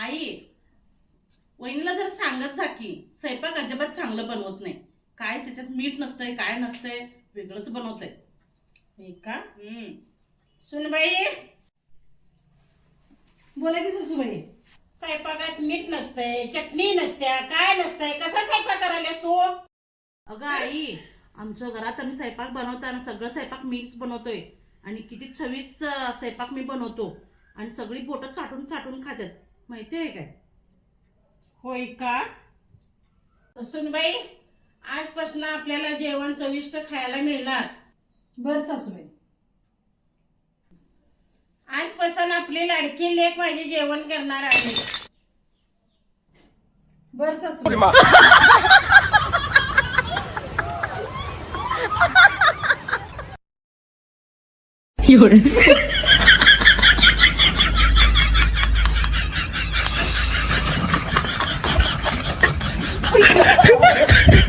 आई वहिनीला जर सांगत जा की स्वयंपाक अजिबात चांगलं बनवत नाही. काय त्याच्यात मीठ नसतंय काय नसतंय वेगळंच बनवतंय. हे का? हम्म. सुनबाई बोला की सासूबाई. स्वयंपाकात मीठ नसतंय चटणी नसत्या काय नसतंय कसा स्वयंपाक करायलास तू? अगं आई आमच्या घरात आम्ही स्वयंपाक बनवताना सगळं स्वयंपाक मीच बनवतोय. आणि किती चवीच स्वयंपाक मी बनवतो. आणि सगळी बोटं चाटून चाटून खात्यात. माहिती आहे काय? होय का? सुनबाई आजपासून आपल्याला जेवण चविष्ट खायला मिळणार. बर सासूबाई. आजपासून आपली लाडकी लेख माझे जेवण करणार आहे. बर सासूबाई. 哎呦我的妈